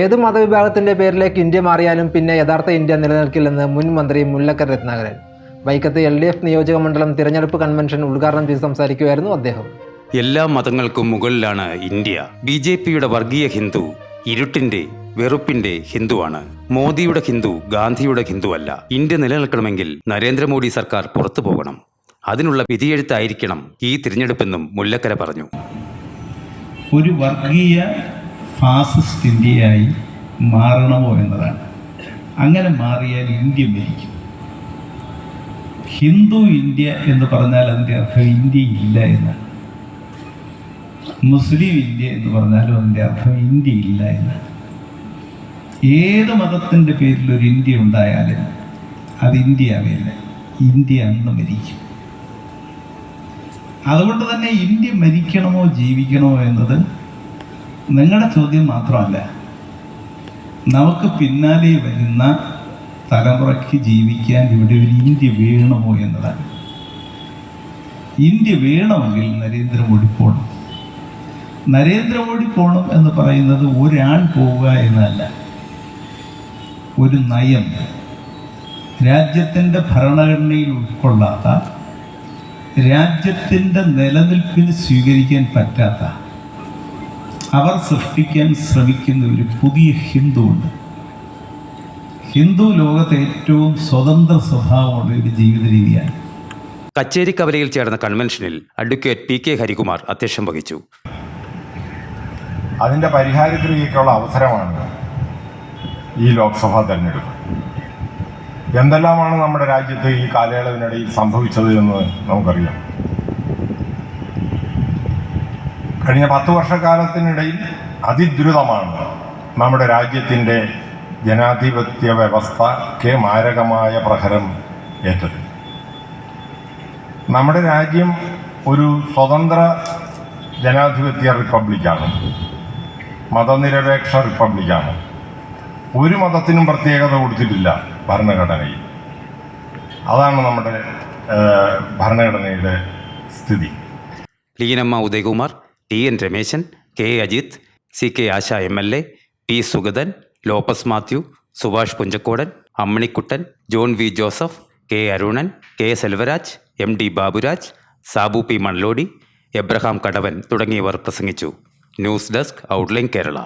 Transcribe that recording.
ഏത് മതവിഭാഗത്തിന്റെ പേരിലേക്ക് ഇന്ത്യ മാറിയാലും പിന്നെ യഥാർത്ഥ ഇന്ത്യ നിലനിൽക്കില്ലെന്ന് മുൻ മന്ത്രി മുല്ലക്കർ രത്നാകരൻ. വൈക്കത്ത് എൽ ഡി എഫ് നിയോജക മണ്ഡലം തിരഞ്ഞെടുപ്പ് കൺവെൻഷൻ ഉദ്ഘാടനം ചെയ്ത് സംസാരിക്കുകയായിരുന്നു അദ്ദേഹം. എല്ലാ മതങ്ങൾക്കും മുകളിലാണ് ഇന്ത്യ. ബി ജെ പിയുടെ വർഗീയ ഹിന്ദു ഇരുട്ടിന്റെ വെറുപ്പിന്റെ ഹിന്ദുവാണ്. മോദിയുടെ ഹിന്ദു ഗാന്ധിയുടെ ഹിന്ദുവല്ല. ഇന്ത്യ നിലനിൽക്കണമെങ്കിൽ നരേന്ദ്രമോദി സർക്കാർ പുറത്തു പോകണം. അതിനുള്ള വിധിയെഴുത്തായിരിക്കണം ഈ തിരഞ്ഞെടുപ്പെന്നും മുല്ലക്കര പറഞ്ഞു. ഒരു വർഗീയ ഫാസിസ്റ്റ് ഇന്ത്യയായി മാറണമോ എന്നതാണ്. അങ്ങനെ മാറിയാൽ ഇന്ത്യ മരിക്കും. ഹിന്ദു ഇന്ത്യ എന്ന് പറഞ്ഞാൽ അതിന്റെ അർത്ഥം ഇന്ത്യ ഇല്ല എന്നാണ്. മുസ്ലിം ഇന്ത്യ എന്ന് പറഞ്ഞാലും അതിന്റെ അർത്ഥം ഇന്ത്യ ഇല്ല എന്നാണ്. ഏത് മതത്തിന്റെ പേരിൽ ഒരു ഇന്ത്യ ഉണ്ടായാലും അത് ഇന്ത്യ ആവില്ല ഇന്ത്യ അന്ന് മരിക്കും. അതുകൊണ്ട് തന്നെ ഇന്ത്യ മരിക്കണമോ ജീവിക്കണമോ എന്നത് നിങ്ങളുടെ ചോദ്യം മാത്രമല്ല നമുക്ക് പിന്നാലെ വരുന്ന തലമുറയ്ക്ക് ജീവിക്കാൻ ഇവിടെ ഒരു ഇന്ത്യ വേണമോ എന്നതാണ്. ഇന്ത്യ വേണമെങ്കിൽ നരേന്ദ്രമോദി പോകണം നരേന്ദ്രമോദി പോകണം എന്ന് പറയുന്നത് ഒരാൾ പോവുക എന്നല്ല ഒരു നയം. രാജ്യത്തിന്റെ ഭരണഘടനയിൽ ഉൾക്കൊള്ളാത്ത രാജ്യത്തിന്റെ നിലനിൽപ്പിന് സ്വീകരിക്കാൻ പറ്റാത്ത അവർ സൃഷ്ടിക്കാൻ ശ്രമിക്കുന്ന ഒരു പുതിയ ഹിന്ദു ഉണ്ട് ഹിന്ദു ലോകത്തെ ഏറ്റവും സ്വതന്ത്ര സ്വഭാവമുള്ള ഒരു ജീവിത രീതിയാണ് കച്ചേരി കവലയിൽ ചേർന്ന കൺവെൻഷനിൽ അഡ്വക്കേറ്റ് പി കെ ഹരികുമാർ അധ്യക്ഷം വഹിച്ചു. അതിന്റെ പരിഹാരത്തിലേക്കുള്ള അവസരമാണ് ഈ ലോക്സഭാ തെരഞ്ഞെടുപ്പ്. എന്തെല്ലാമാണ് നമ്മുടെ രാജ്യത്ത് ഈ കാലയളവിനിടയിൽ സംഭവിച്ചത് എന്ന് നമുക്കറിയാം. കഴിഞ്ഞ പത്ത് വർഷക്കാലത്തിനിടയിൽ അതിദ്രുതമാണ് നമ്മുടെ രാജ്യത്തിന്റെ ജനാധിപത്യ വ്യവസ്ഥയ്ക്ക് മാരകമായ പ്രഹരം ഏറ്റത്. നമ്മുടെ രാജ്യം ഒരു സ്വതന്ത്ര ജനാധിപത്യ റിപ്പബ്ലിക്കാണ് മതനിരപേക്ഷ റിപ്പബ്ലിക്കാണ്. ഒരു മതത്തിനും പ്രത്യേകത കൊടുത്തിട്ടില്ല ഭരണഘടനയിൽ. അതാണ് നമ്മുടെ ഭരണഘടനയുടെ സ്ഥിതി. Leenamma Udayakumar T N Rameshan K Ajith C K Asha M L A P Sugathan Lopez Mathew Subhash Punchakkodan Ammanikuttan John V Joseph K Arunan K Selvaraj M D Baburaj Sabu P Manlodi Abraham Kadavan തുടങ്ങിയവർ പ്രസംഗിച്ചു. News desk outline Kerala.